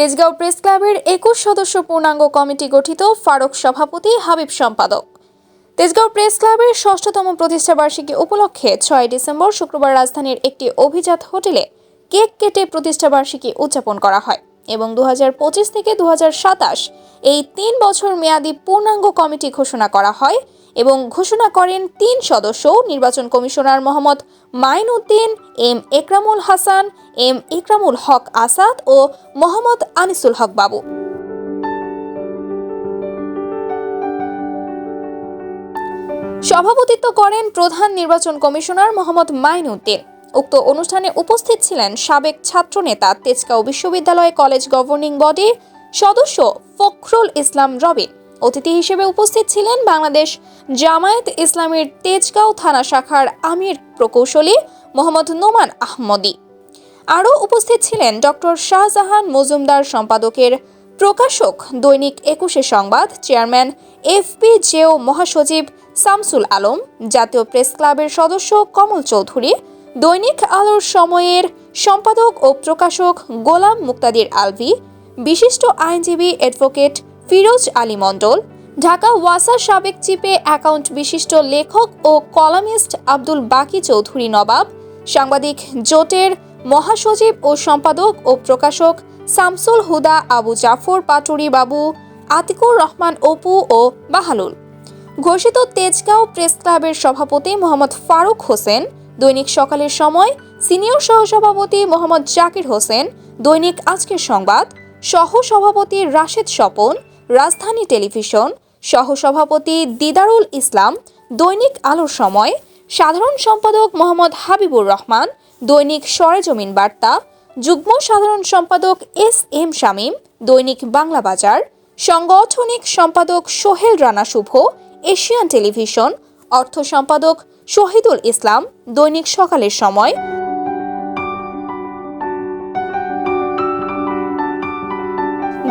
Tejgaon press ক্লাবের একুশ সদস্য পূর্ণাঙ্গ কমিটি গঠিত ফারুক সভাপতি হাবিব সম্পাদক। তেজগাঁও প্রেস ক্লাবের ষষ্ঠতম প্রতিষ্ঠা বার্ষিকী উপলক্ষে ছয় ডিসেম্বর শুক্রবার রাজধানীর একটি অভিজাত হোটেলে কেক কেটে প্রতিষ্ঠা বার্ষিকী উদযাপন করা হয় এবং দু হাজার পঁচিশ থেকে দু হাজার সাতাশ এই তিন বছর মেয়াদী পূর্ণাঙ্গ কমিটি ঘোষণা করা হয় এবং ঘোষণা করেন তিন সদস্য, নির্বাচন commissioner Mohammad Mainuddin M Ekramul Hasan, M Ikramul Haque Asad ও মোহাম্মদ আনিসুল হক বাবু। সভাপতিত্ব করেন প্রধান নির্বাচন কমিশনার মোহাম্মদ মাইনউদ্দিন উক্ত অনুষ্ঠানে উপস্থিত ছিলেন সাবেক ছাত্রনেতা তেজগাঁও বিশ্ববিদ্যালয় কলেজ গভর্নিং বডি সদস্য ফখরুল ইসলাম রবিন। অতিথি হিসেবে উপস্থিত ছিলেন বাংলাদেশ জামায়াত ইসলামের তেজগাঁও থানা শাখার আমির প্রকৌশলী মোহাম্মদ নোমান আহমদি। আরও উপস্থিত ছিলেন ডক্টর শাহজাহান মজুমদার সম্পাদকের প্রকাশক দৈনিক একুশে সংবাদ, চেয়ারম্যান এফপি জেও মহাসচিব শামসুল আলম, জাতীয় প্রেস ক্লাবের সদস্য কমল চৌধুরী, দৈনিক আলোর সময়ের সম্পাদক ও প্রকাশক গোলাম মুক্তাদির আলভি, বিশিষ্ট আইনজীবী অ্যাডভোকেট ফিরোজ আলী মণ্ডল, ঢাকা ওয়াসা সাবেক চিপে অ্যাকাউন্ট বিশিষ্ট লেখক ও কলামিস্ট আব্দুল বাকি চৌধুরী নবাব, সাংবাদিক জোটের মহাসচিব ও সম্পাদক ও প্রকাশক শামসুল হুদা আবু জাফর পাটুরি বাবু, আতিকুর রহমান অপু ও বাহালুল। ঘোষিত তেজগাঁও প্রেস ক্লাবের সভাপতি মোহাম্মদ ফারুক হোসেন, দৈনিক সকালের সময় সিনিয়র সহসভাপতি মোহাম্মদ জাকির হোসেন, দৈনিক আজকের সংবাদ সহ সভাপতি রাশেদ স্বপন রাজধানী টেলিভিশন, সহসভাপতি দিদারুল ইসলাম, দৈনিক আলোর সময়, সাধারণ সম্পাদক মোহাম্মদ হাবিবুর রহমান, দৈনিক সরেজমিন বার্তা, যুগ্ম সাধারণ সম্পাদক এস এম শামীম, দৈনিক বাংলা বাজার, সাংগঠনিক সম্পাদক সোহেল রানা শুভ, এশিয়ান টেলিভিশন, অর্থ সম্পাদক শহীদুল ইসলাম, দৈনিক সকালের সময়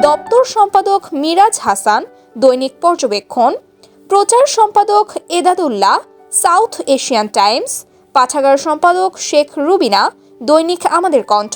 দপ্তর সম্পাদক মিরাজ হাসান, দৈনিক পর্যবেক্ষণ, প্রচার সম্পাদক এদাদুল্লাহ সাউথ এশিয়ান টাইমস, পাঠাগার সম্পাদক শেখ রুবিনা, দৈনিক আমাদের কণ্ঠ,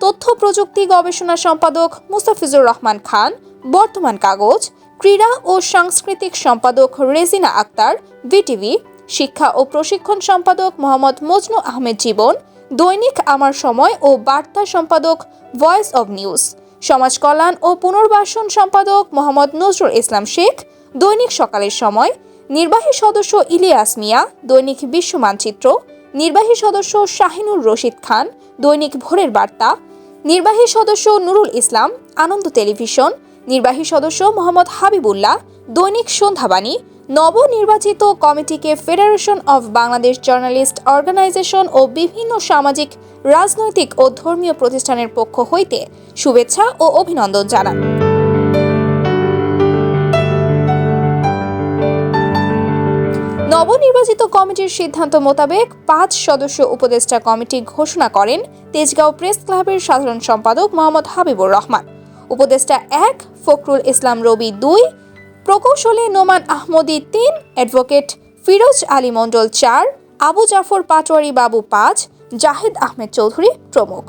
তথ্য প্রযুক্তি গবেষণা সম্পাদক মুস্তাফিজুর রহমান খান, বর্তমান কাগজ, ক্রীড়া ও সাংস্কৃতিক সম্পাদক রেজিনা আক্তার বিটিভি শিক্ষা ও প্রশিক্ষণ সম্পাদক মোহাম্মদ মজনু আহমেদ জীবন, দৈনিক আমার সময় ও বার্তা সম্পাদক ভয়েস অব নিউজ। সমাজ কল্যাণ ও পুনর্বাসন সম্পাদক মোহাম্মদ নজরুল ইসলাম শেখ, দৈনিক সকালের সময়, নির্বাহী সদস্য ইলিয়াস মিয়া, দৈনিক বিশ্ব মানচিত্র, নির্বাহী সদস্য শাহিনুর রশিদ খান, দৈনিক ভোরের বার্তা, নির্বাহী সদস্য নুরুল ইসলাম, আনন্দ টেলিভিশন, নির্বাহী সদস্য মোহাম্মদ হাবিবুল্লাহ, দৈনিক সন্ধ্যাবাণী, নবনির্বাচিত কমিটিকে federation of Bangladesh journalist organization ও বিভিন্ন সামাজিক রাজনৈতিক ও ধর্মীয় প্রতিষ্ঠানের পক্ষ হইতে শুভেচ্ছা ও অভিনন্দন জানান। নবনির্বাচিত কমিটির সিদ্ধান্ত মোতাবেক পাঁচ সদস্য উপদেষ্টা কমিটি ঘোষণা করেন তেজগাঁও প্রেস ক্লাবের সাধারণ সম্পাদক মোহাম্মদ হাবিবুর রহমান। উপদেষ্টা এক, ফখরুল ইসলাম রবি দুই, প্রকৌশলী নোমান আহমদি তিন, অ্যাডভোকেট ফিরোজ আলী মণ্ডল চার, আবু জাফর পাটোয়ারি বাবু পাঁচ জাহিদ আহমেদ চৌধুরী প্রমুখ।